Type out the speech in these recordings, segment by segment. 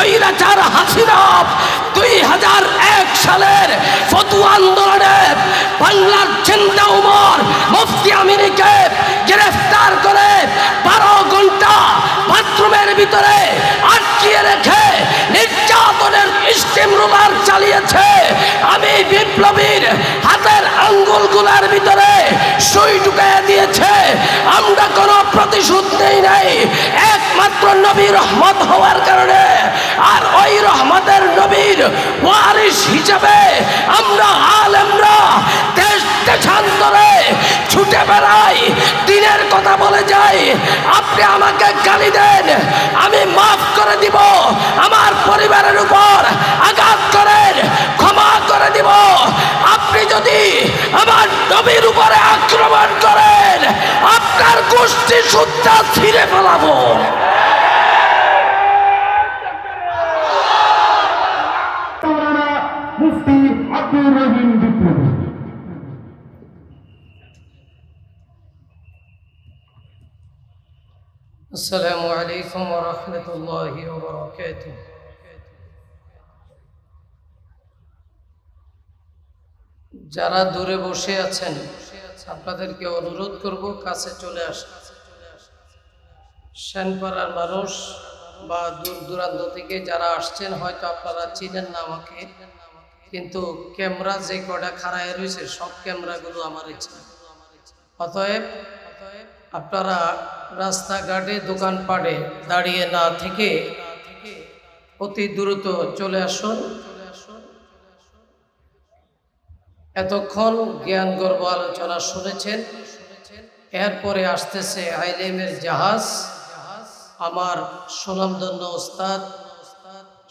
স্বৈরাচার হাসিনা দুই হাজার এক সালের ফতু আন্দোলনে বাংলার চিন্তা উমর মুফতি আমিনীকে গ্রেফতার করে বারো ঘণ্টা বাথরুমের ভিতরে আটকিয়ে রেখে নির্যাতনের স্টিম রোলার চালিয়েছে। আমি বিপ্লবীর হাতের আঙ্গুলগুলার ভিতরে সুই ঢুকাইয়া দিয়েছে। আমরা কোনো প্রতিশোধ নেই নাই। একমাত্র নবী রহমত হওয়ার কারণে। আর ওই রহমতের নবীর ওয়ারিস হিসাবে আমরা, আলেমরা দেশ দেশান্তরে ছুটে বেড়াই। দিনের কথা বলে যাই। আপনি আমাকে গালি দেন। আমি পরিবারের উপর আঘাত করেন ক্ষমা করে দিব আপনি যদি আমার নবীর উপরে আক্রমণ করেন আপনার গোষ্ঠী সুদ্ধা ছিঁড়ে ফেলাবো মাওলানা মুফতি আব্দুর রহিম বিপ্লবী السلام عليكم ورحمة الله وبركاته যারা দূরে বসে আছেন, আপনাদেরকে অনুরোধ করব কাছে চলে আস। শ্যানপাড়ার মানুষ বা দূর দূরান্ত থেকে যারা আসছেন, হয়তো আপনারা চিনেন না আমাকে, কিন্তু ক্যামেরা যে কটা খাড়ায় রয়েছে, সব ক্যামেরাগুলো আমার ইচ্ছা। অতএব আপনারা রাস্তাঘাটে, দোকানপাটে দাঁড়িয়ে না থেকে অতি দ্রুত চলে আসুন। এতক্ষণ জ্ঞান গর্ব আলোচনা শুনেছেন। এরপরে আসতেছে আইলেমের জাহাজ। আমার সুনামধন্য ওস্তাদ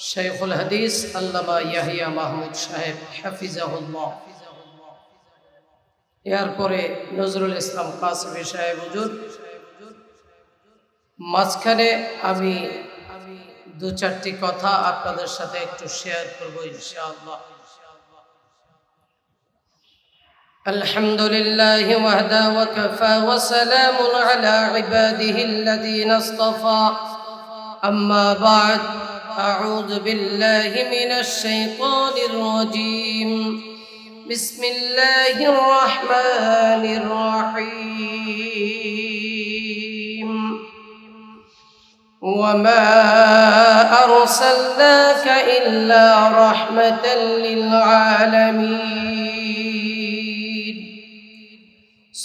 শেখুল হাদিস আল্লামা ইয়াহিয়া মাহমুদ সাহেব হাফিজাহুল্লাহ। এরপরে নজরুল ইসলাম কাসমি সাহেব, হুজুর। মাঝখানে আমি দু চারটি কথা আপনাদের সাথে একটু শেয়ার করব ইনশাআল্লাহ। الحمد لله وحده وكفى وسلام على عباده الذين اصطفى. أما بعد أعوذ بالله من الشيطان الرجيم. بسم الله الرحمن الرحيم. وما أرسلناك إلا رحمة للعالمين.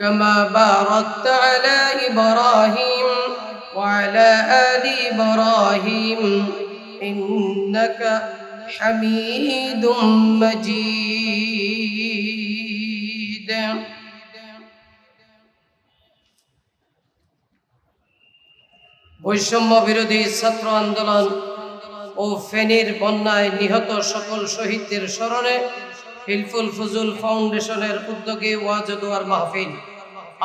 كما باركت على إبراهيم وعلى آل إبراهيم إنك حميد مجيد বৈষম্য বিরোধী ছাত্র আন্দোলন ও ফেনীর বন্যায় নিহত সকল শহীদদের স্মরণে হিলফুল ফজুল ফাউন্ডেশনের উদ্যোগে ওয়াজদুয়ার মাহফিল।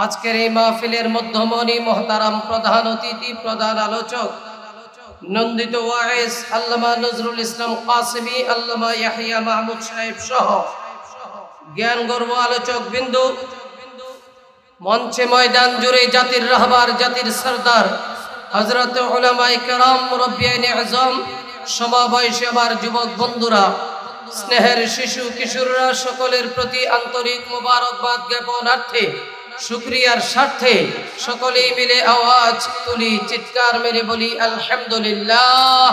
আজকের এই মাহফিলের মধ্যমণি মহতারাম প্রধান অতিথি, প্রধান আলোচক, নন্দিত ওয়াইস আল্লামা নজরুল ইসলাম কাসমি আল্লামা ইয়াহিয়া মাহমুদ সাহেব সহ জ্ঞান গর্ব আলোচক বিন্দু, মঞ্চে ময়দান জুড়ে জাতির রাহবার, জাতির সর্দার হজরত ওলামাই কেরাম মুরব্বিয়াইন আজম, সমাবয়সী আমার যুবক বন্ধুরা স্নেহের শিশু, কিশোররা সকলের প্রতি আন্তরিক মোবারকবাদ জ্ঞাপনার্থে শুক্রিয়ার স্বার্থে সকলেই মিলে আওয়াজ তুলি, চিৎকার মেরে বলি, আলহামদুলিল্লাহ।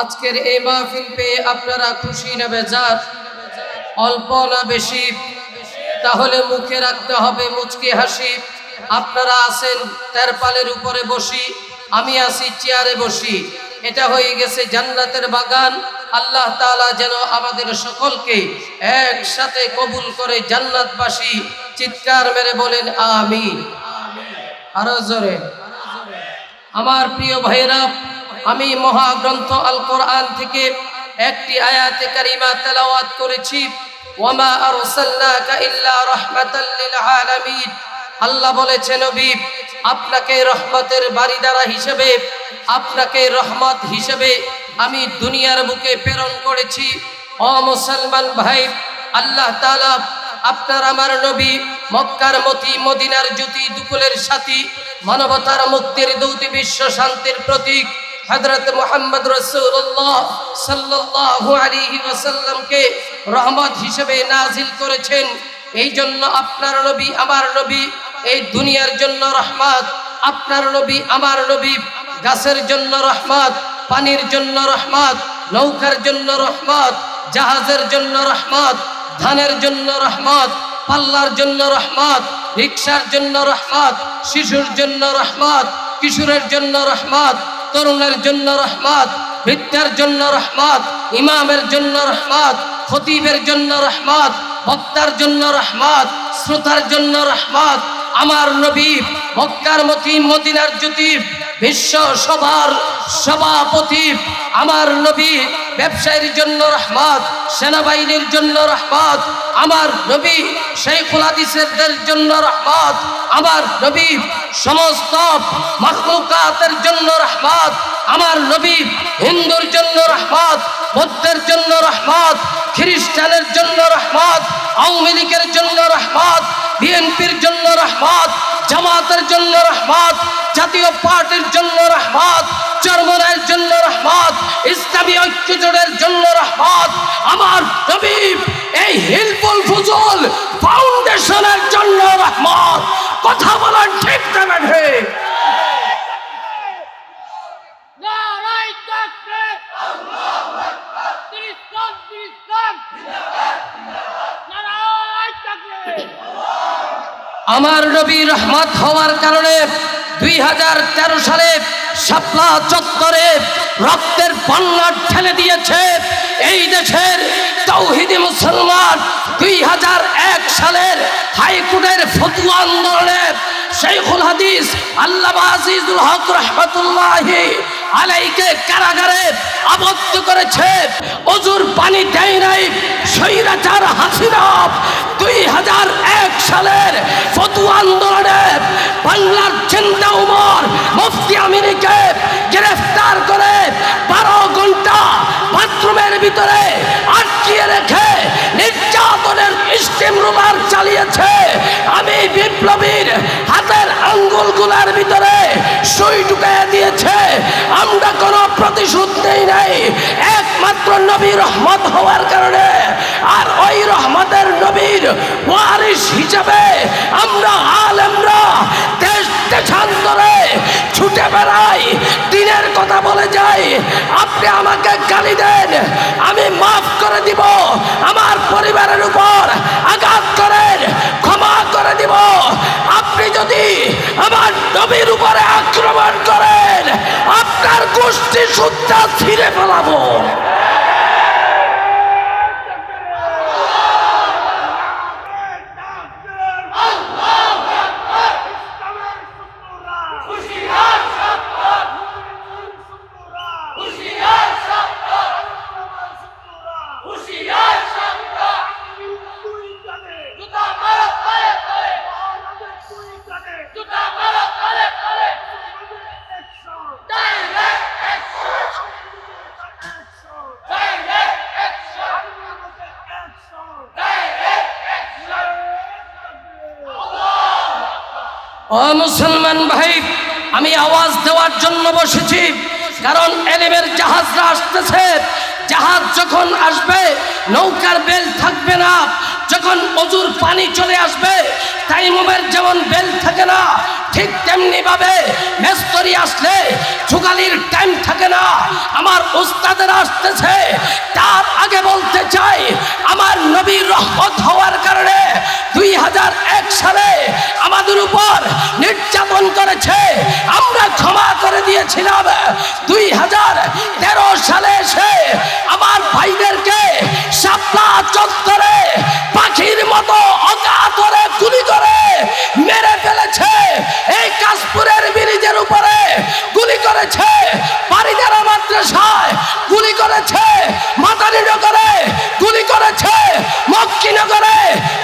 আজকের এই মাহফিল পেয়ে আপনারা খুশি না বেজার? অল্প না বেশি? তাহলে মুখে রাখতে হবে মুচকি হাসি। আপনারা আছেন, তেরপালের উপরে বসি, আমি আছি চেয়ারে বসি। এটা হয়ে গেছে জান্নাতের বাগান। আল্লাহ তাআলা যেন আমাদের সকলকে একসাথে কবুল করে জান্নাতবাসী চিৎকার মেরে বলেন আমি আরও জোরে। আমার প্রিয় ভাইরা আমি মহাগ্রন্থ আল কোরআন থেকে একটি আয়াতে কারিমা তেলাওয়াত করেছি। ওয়ামা আরসালনাকা ইল্লা রাহমাতাল আলামিন। আল্লাহ বলেছেন, নবী আপনাকে রহমতের বাড়িদারা হিসেবে, আপনাকে রহমত হিসেবে আমি দুনিয়ার বুকে প্রেরণ করেছি। অ মুসলমান ভাই, আল্লাহ তাআলা আপনার আমার নবী মক্কার মতি, মদিনার জ্যোতি, দুকুলের সাথী, মানবতার মুক্তির দৌতি বিশ্ব শান্তির প্রতীক হযরত মোহাম্মদ রাসূলুল্লাহ সাল্লাল্লাহু আলাইহি ওয়াসাল্লামকে রহমত হিসেবে নাজিল করেছেন। এই জন্য আপনার নবী, আমার নবী এই দুনিয়ার জন্য রহমত আপনার নবী আমার নবী গাছের জন্য রহমত পানির জন্য রহমত নৌকার জন্য রহমত জাহাজের জন্য রহমত ধানের জন্য রহমত পাল্লার জন্য রহমত রিক্সার জন্য রহমত শিশুর জন্য রহমত কিশোরের জন্য রহমত তরুণের জন্য রহমত বৃদ্ধার জন্য রহমত ইমামের জন্য রহমত খতিবের জন্য রহমত বক্তার জন্য রহমত শ্রোতার জন্য রহমত আমার নবী মক্কার মতি, মদিনার জ্যোতি, বিশ্ব সভার সভাপতি, আমার নবী ব্যবসায়ীর জন্য রহমত, সেনাবাহিনীর জন্য রহমত, আমার নবী শেখুল হাদিসের জন্য রহমত, আমার নবী সমস্ত মাখলুকাতের জন্য রহমত, আমার নবী হিন্দুর জন্য রহমত, বৌদ্ধের জন্য রহমত, খ্রিস্টানের জন্য রহমত, আওয়ামী লীগের জন্য রহমত বিএনপির জন্য রহমত, জামাতের জন্য রহমত, জাতীয় পার্টির জন্য রহমত চরমনের জন্য রহমত, ইসলামী ঐক্যজোটের জন্য রহমত। আমার নবী এই হিলফুল ফুজুল ফাউন্ডেশনের জন্য রহমত। কথা বলার ঠিক না ঠিক তাকবীর তিরিশান তিরিশান নারাই তাকবীর আমার নবী রহমত হওয়ার কারণে দুই হাজার তেরো সালে শাপলা চত্বরে রক্তের বন্যা ঠেলে দিয়েছে। এই দেশের তৌহিদি মুসলমান দুই হাজার এক সালের হাইকোর্টের ফতুয়া আন্দোলনে শেখুল হাদিস আল্লাহ আজিজুল হক রহমতুল্লাহি আলাইকে কারাগারে আবদ্ধ করেছে। অজুর পানি দেয় নাই, স্বৈরাচার হাসিনা দুই হাজার এক সালের ফতুয়া আন্দোলনে বাংলার চিন্তা উমর মুফতি আমিনীকে গ্রেফতার করে বারো ঘণ্টা বাথরুমের ভিতরে আটকিয়ে রেখে নির্যাতনের স্টিম রুলার চালিয়েছে। আমি বিপ্লবীর হাতের আঙ্গুলগুলার ভিতরে সুই ঢুকিয়ে দিয়েছে। আমরা কোনো প্রতিশোধ নেই নাই। একমাত্র নবী রহমত হওয়ার কারণে আর ওই রহমতের নবীর ওয়ারিস হিসাবে আমরা আলেমরা দেশ দেশান্তরে ছুটে বেড়াই, দিনের কথা বলে যাই। আপনি আমাকে গালি দেন, আমি মাফ করে দিব, আমার পরিবারের উপর আঘাত করেন, ক্ষমা করে দিব। আপনি যদি আমার নবীর উপরে আক্রমণ করেন, আপনার গোষ্ঠী সুদ্ধা ছিঁড়ে ফেলাবো জুতা মারো তলে তলে জুতা মারো তলে তলে direct action direct action direct action ও মুসলমান ভাই আমি আওয়াজ জন্য বসেছি। কারণ এলেমের জাহাজরা আসতেছে। জাহাজ যখন আসবে, নৌকার বেল থাকবে না। যখন অজুর পানি চলে আসবে, তাইমুমের যেমন বেল থাকে না, ঠিক তেমনি ভাবে মেস্তরি আসলে যুগালির টাইম থাকে না। আমার উস্তাদের আসতেছে। তার আগে বলতে চাই, আমার নবীর রহমত হওয়ার কারণে দুই হাজার এক সালে আমাদের উপর নির্যাতন করেছে। আমরা ক্ষমা করে দিয়েছিলাম। দুই হাজার তেরো সালে এসে আমার ভাইদেরকে সাপলা চত্বরে পাখির মতো অকাতরে গুলি করে মেরে ফেলেছে। এই কাশপুরের ব্রিজের উপরে গুলি করেছে। বাড়িদারা মাদ্রাসায় গুলি করেছে। গুলি করেছে। মক্কিনগরে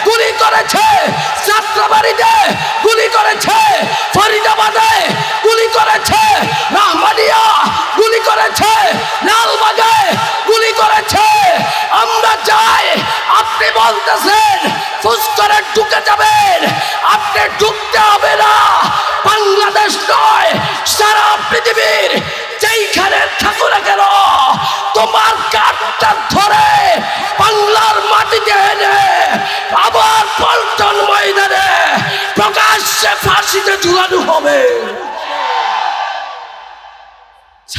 গুলি করেছে। ছাত্রবাড়িতে গুলি করেছে। ফরিদাবাদে গুলি করেছে। রাহমানিয়া গুলি করেছে। লালবাগে গুলি করেছে। আমরা চাই আপনি বলতেছেন, ফুসকরে ঢুকে যাবেন। আপনি ঢুকতে হবে না। বাংলাদেশ নয়, সারা পৃথিবীর যেইখানে ঠাকুরে কেন তোমার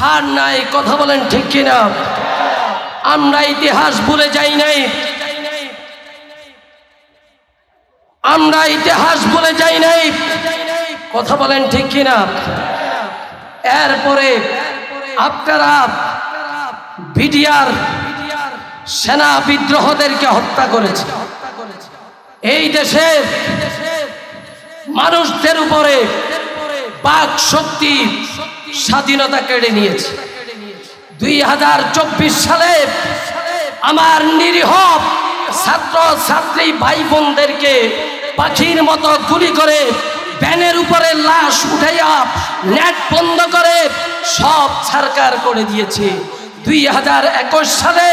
ছাড় নাই, কথা বলেন ঠিক কিনা? আমরা ইতিহাস ভুলে যাই নাই। আমরা ইতিহাস ভুলে যাই নাই। কথা বলেন ঠিক কিনা? এরপরে আপনারা বিডিআর সেনা বিদ্রোহদেরকে হত্যা করেছে। এই দেশের মানুষদের উপরে বাক শক্তি স্বাধীনতা কেড়ে নিয়েছে। দুই হাজার চব্বিশ সালে আমার নিরীহ ছাত্র ছাত্রী ভাই বোনদেরকে পাখির মতো গুলি করে ব্যানের উপরে লাশ উঠাইয়া নেট বন্ধ করে সব সরকার করে দিয়েছে। দুই হাজার একুশ সালে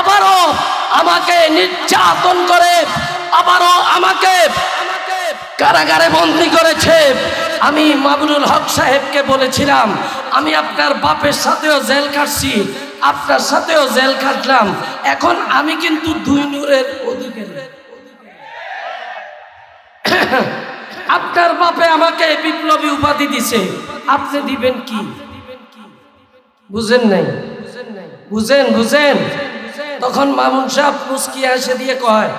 আবারও আমাকে নির্যাতন করে, আবারও আমাকে কারাগারে বন্দি করেছে। আমি মামুনুল হক সাহেবকে বলেছিলাম, আমি আপনার বাপের সাথেও জেল কাটছি আপনার সাথেও জেল কাটলাম এখন আমি কিন্তু দুই নূরের আপনার বাপে আমাকে বিপ্লবী উপাধি দিছে। আপনি দিবেন কি? বুঝেন নাই? বুঝেন বুঝেন? তখন মামুন সাহেব মুস্কিয়া এসে দিয়ে কয়,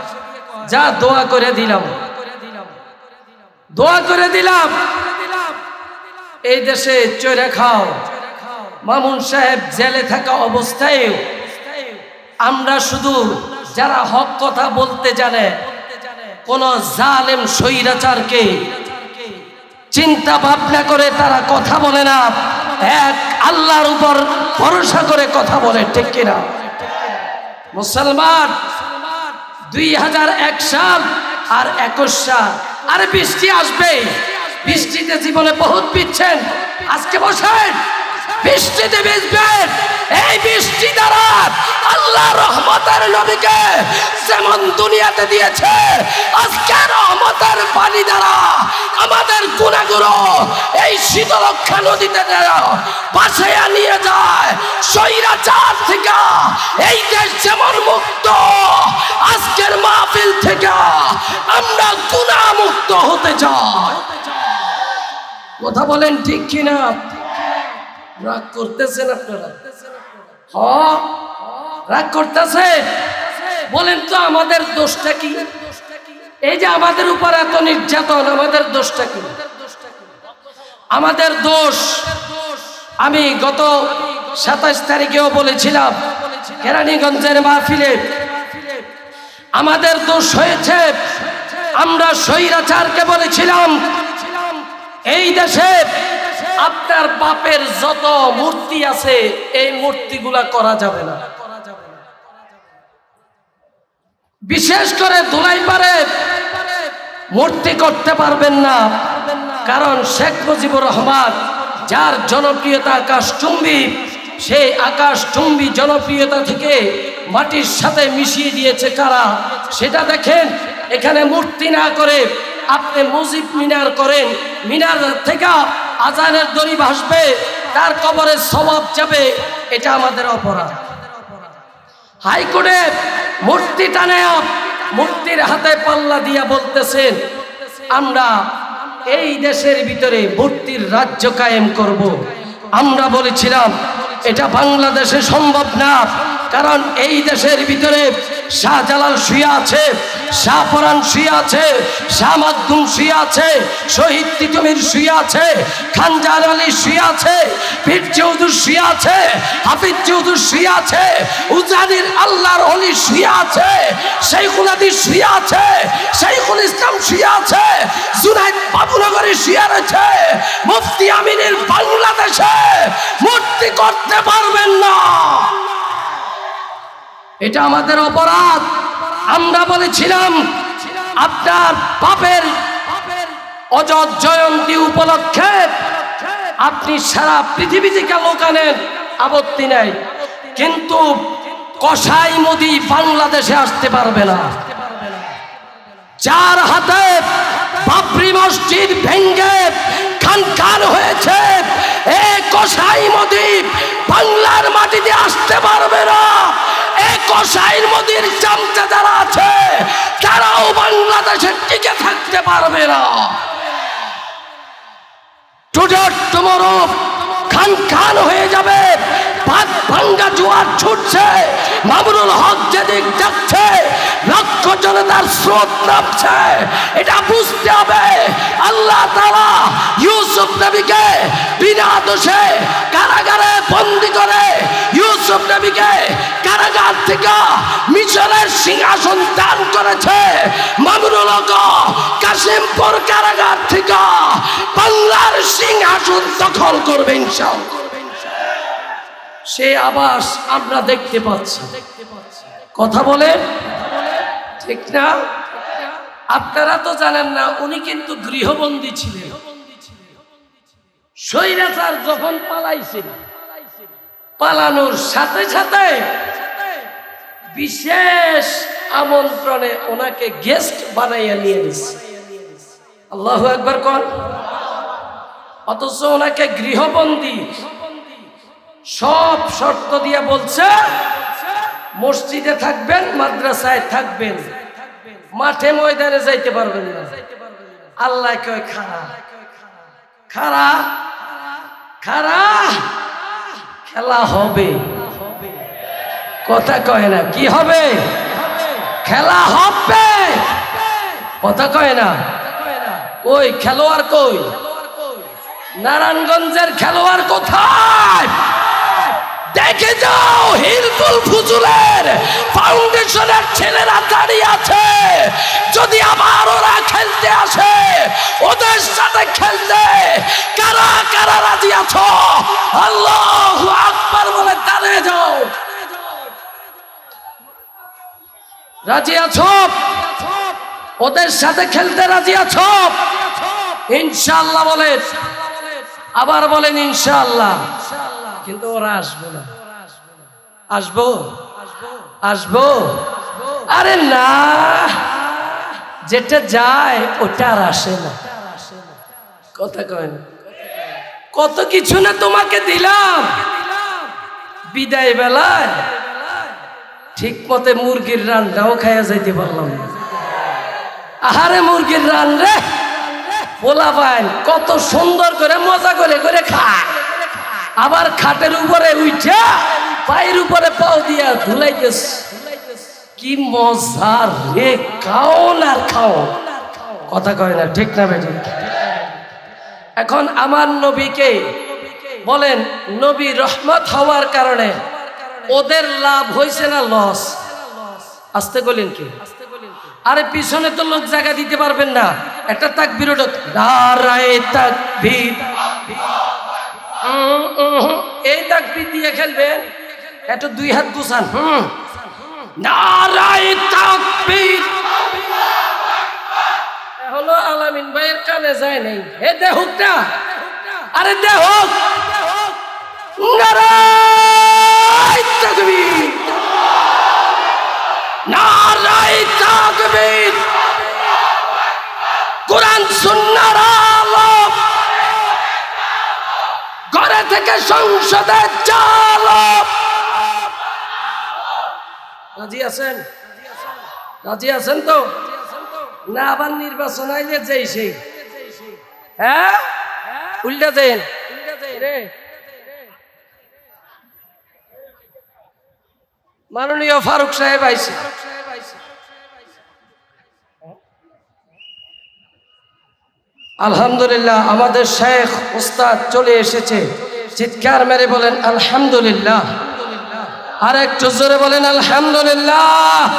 যা দোয়া করে দিলাম। দোয়া করে দিলাম। এই দেশে চড়ে খাও। মামুন সাহেব জেলে থাকা অবস্থায় আমরা শুধু যারা হক কথা বলতে জানে, কোন জালেম স্বৈরাচারকে চিন্তা ভাবনা করে তারা কথা বলে না। এক আল্লাহর উপর ভরসা করে কথা বলে, ঠিক কিনা? মুসলমান দুই হাজার এক সাল আর একুশ সাল আর বৃষ্টি আসবে বৃষ্টিতে জীবনে বহুত পিচ্ছেন। আজকে বসেন। বৃষ্টিতে ভিজবেন এই বৃষ্টি দ্বারা আল্লাহ রহমতের নবীকে যেমন দুনিয়াতে দিয়েছে, আজকে রহমতের পানি দ্বারা আমাদের গুণাগুলো এই শীতলক্ষা নদীতে বাসাইয়া নিয়ে যায়। সৈরাচার থেকে এই দেশ যেমন মুক্ত, আজকের মাহফিল থেকে আমরা গুণা মুক্ত হতে চাই। কথা বলেন ঠিক কিনা? রাগ করতেছেন আপনারা? হ রাগ করতেছে বলেন তো আমাদের দোষটা কি? এই যে আমাদের উপর এত নির্যাতন, আমাদের দোষটা কি? আমাদের দোষ, আমি গত সাতাশ তারিখেও বলেছিলাম, কেরানীগঞ্জের মাহফিলে আমাদের দোষ হয়েছে। আমরা স্বৈরাচারকে বলেছিলাম, এই দেশে আপনার বাপের যত মূর্তি আছে, এই মূর্তিগুলা করা যাবে না। বিশেষ করে ধুলাই পারে মূর্তি করতে পারবেন না। কারণ শেখ মুজিবুর রহমান, যার জনপ্রিয়তা আকাশ চুম্বি সেই আকাশ চুম্বি জনপ্রিয়তা থেকে মাটির সাথে মিশিয়ে দিয়েছে কারা? সেটা দেখেন। এখানে মূর্তি না করে আপনি মুজিব মিনার করেন। মিনার থেকে আজানের দড়ি ভাসবে, তার কবরে স্বভাব যাবে, এটা আমাদের অপরাধ হাইকোর্টে মূর্তি টানে মূর্তির হাতে পাল্লা দিয়া বলতেছেন, আমরা এই দেশের ভিতরে মূর্তির রাজ্য কায়েম করব। আমরা বলেছিলাম, এটা বাংলাদেশে সম্ভব না, কারণ এই দেশের ভিতরে শাহজালাল শুয়ে আছে শাহপরান শুয়ে আছে শাহ মাধ্যম শুয়ে আছে শহীদ তিতুমির শুয়ে আছে খানজার আলী শুয়ে আছে পীর চৌধুর শুয়ে আছে হাফিজ চৌধুর শুয়ে আছে উজানির আল্লাহর অলি শুয়ে আছে শেখুল আদি শুয়ে আছে শেখুল ইসলাম শুয়ে আছে জুনাইদ বাবুনগরে শুয়ে রয়েছে মুফতি আমিনের বাংলাদেশে মূর্তি করতে পারবেন না এটা আমাদের অপরাধ। আমরা বলেছিলাম, আপনার পাপের অজত জয়ন্তী উপলক্ষে আপনি সারা পৃথিবী থেকে লোক আনেন, আপত্তি নেই। কিন্তু কসাই মোদি বাংলাদেশে আসতে পারবে না। যার হাতে বাবরি মসজিদ ভেঙ্গে খান খান হয়েছে, এ কসাই মোদি বাংলার মাটিতে আসতে পারবে না। এ কসাই মোদির যারা আছে, তারাও বাংলাদেশে টিকে থাকতে পারবে না। টুডর টুমরো, খান খান হয়ে যাবে। ভাঙ্গা জোয়ার ছুটছে, মামুনুল হক যেদিক যাচ্ছে, লক্ষ জনতার স্রোত নামছে। এটা বুঝতে হবে। আল্লাহ তারা ইউসুফ নবীকে বিনা দোষে কারাগারে বন্দি করে ইউসুফ নবীকে কারাগার থেকে মিশরের সিংহাসন দান করেছে। মামুনুল হক কাশিমপুর কারাগার থেকে বাংলার সিংহাসন দখল করবে ইনশাআল্লাহ। সে আবাস আমরা দেখতে পাচ্ছি। কথা বলে? ঠিক না? আপনারা তো জানেন না, উনি কিন্তু গৃহবন্দী ছিলেন। স্বৈরাচার যখন পালাইছিল, পালানোর সাথে সাথে বিশেষ আমন্ত্রণে ওনাকে গেস্ট বানাইয়া নিয়ে গেছে আল্লাহ একবার কর। অথচ ওনাকে গৃহবন্দী সব শর্ত দিয়ে বলছে, মসজিদে থাকবেন, মাদ্রাসায় থাকবেন। মাঠে ময়দানে যাইতে পারবেন না। আল্লাহ কয় খারা খারা খারা খেলা হবে। কথা কয় না, কি হবে? খেলা হবে। কথা কয় না, কই, খেলোয়াড় কই? নারায়ণগঞ্জের খেলোয়াড় কোথায়? দেখে যাও, হিলফুল ফুজুলের ফাউন্ডেশনের ছেলেরা দাঁড়িয়ে আছে। যদি আবার ওরা খেলতে আসে, ওদের সাথে খেলতে কারা কারা রাজি আছো? আল্লাহ আকবার বলে দাঁড়িয়ে যাও। রাজি আছো? ওদের সাথে খেলতে রাজি আছো? ইনশাআল্লাহ বলেন। আবার বলেন ইনশাআল্লাহ। কিন্তু ওরা আসব না। আসব? আসব? আরে না। যেটা যায়, ওটা আর আসে না। কথা কয় না। কত কিছু না তোমাকে দিলাম। বিদায় বেলায় ঠিক মতে মুরগির রানটাও খাইয়া যাইতে পারলাম না। আহারে মুরগির রান রে। পোলা পাইন কত সুন্দর করে মজা করে করে খায়। আবার খাটের উপরে উঠা পায়ের উপরে পাও দিয়া ধুলাইতেস কি মজা রে খাও না খাও কথা কয় না, ঠিক না বেটি? এখন আমার নবীকে বলেন, নবী রহমত হওয়ার কারণে ওদের লাভ হয়েছে না লস? আসতে বলেন কি? আরে পিছনে তো লোক জায়গা দিতে পারবেন না। একটা তাক বিরোধ দাঁড়ায় তাক এই তাকবির দিয়ে খেলবে একটু দুই হাত গুছান হুম? হলো আলামিন ভাইয়ের কানে যায় নাই। হে দেহুকটা। আরে দেহুক। থেকে সংসদে রাজি আছেন? রাজি আছেন তো? না, আবার নির্বাচন আইলে যেই সেই। হ্যাঁ? উল্টা দেন। মাননীয় ফারুক সাহেব আইসে আলহামদুলিল্লাহ, আমাদের শেখ উস্তাদ চলে এসেছে। চিৎকার মেরে বলেন, আলহামদুলিল্লাহ। আর একটু জোরে বলেন, আলহামদুলিল্লাহ।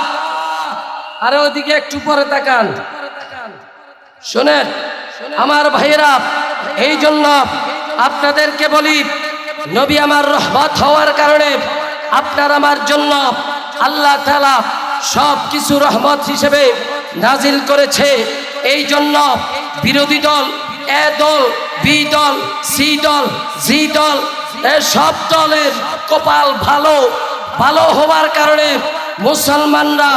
আর ওদিকে একটু পরে তাকান। শোনেন, আমার ভাইয়েরা, এই জন্য আপনাদেরকে বলি, নবী আমার রহমত হওয়ার কারণে আপনার আমার জন্য আল্লাহ তালা সব কিছু রহমত হিসেবে নাজিল করেছে। এই জন্য বিরোধী দল, এ দল বি দল, সি দল, জি দল সব দলের কপাল ভালো ভালো হওয়ার কারণে মুসলমানরা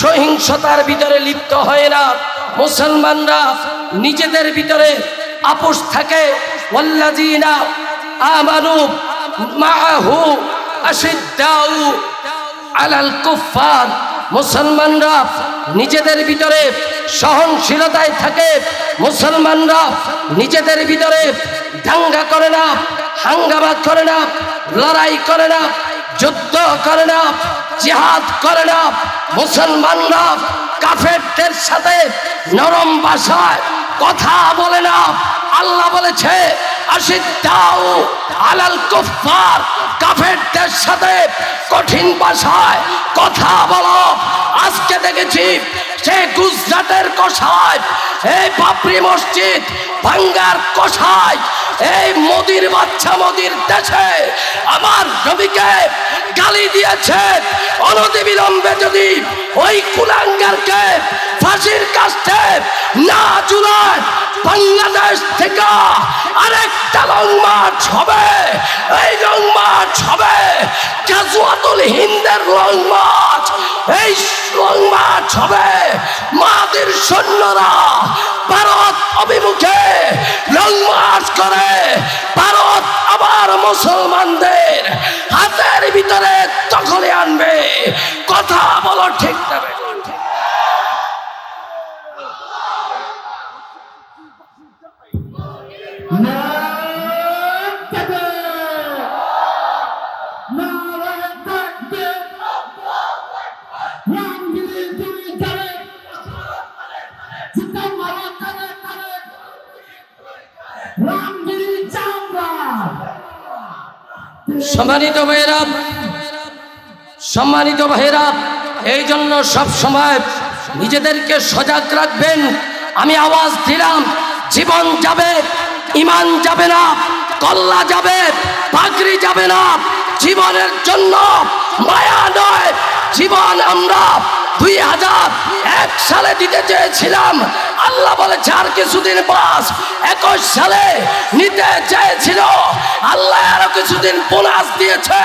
সহিংসতার ভিতরে লিপ্ত হয় না। মুসলমানরা নিজেদের ভিতরে আপোষ থাকে। মাআহু আশিদ্দাউ আলাল কুফার মুসলমানরা নিজেদের ভিতরে সহনশীলতায় থাকে। মুসলমানরা নিজেদের ভিতরে দাঙ্গা করে না, হাঙ্গামা করে না, লড়াই করে না, যুদ্ধ করে না, জিহাদ করে না। মুসলমানরা কাফেরদের সাথে নরম ভাষায় কথা বলে না। আল্লাহ বলেছে আলাল কঠিন ভাষায় কথা আজকে দেখেছি সে গুজরাটের মসজিদ ভাঙ্গার মোদির বাচ্চা মোদির দেশে আমার নবীকে গালি দিয়েছে। অনতিবিলম্বে যদি ওই কুলাঙ্গারকে ফাঁসির কাছে না জুলায় বাংলাদেশ থেকে আরেকটা লং মার্চ হবে। এই লং মার্চ হবে। কাজুয়াতুল হিন্দের লং মার্চ এই লং মার্চ হবে। মাদের সৈন্যরা ভারত অভিমুখে লং মার্চ করে। ভারত আবার মুসলমানদের হাতের ভিতরে দখলে আনবে। কথা বলো ঠিক তবে সম্মানিত ভাইয়েরা সম্মানিত ভাইয়েরা, এই জন্য সব সময় নিজেদেরকে সজাগ রাখবেন। আমি আওয়াজ দিলাম, জীবন যাবে। ইমান যাবে না, কল্লা যাবে, পাগড়ি যাবে না। জীবনের জন্য মায়া নয়। জীবন আমরা দুই হাজার এক সালে দিতে চেয়েছিলাম। আল্লাহ বলেছে, আর কিছুদিন বাস একুশ সালে নিতে চেয়েছিল। আল্লাহ আরও কিছুদিন বোনাস দিয়েছে।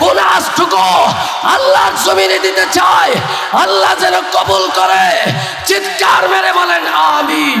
বোনাস টুকু আল্লাহর জমিনে দিতে চায়। আল্লাহ যেন কবুল করে। চিৎকার মেরে বলেন আমি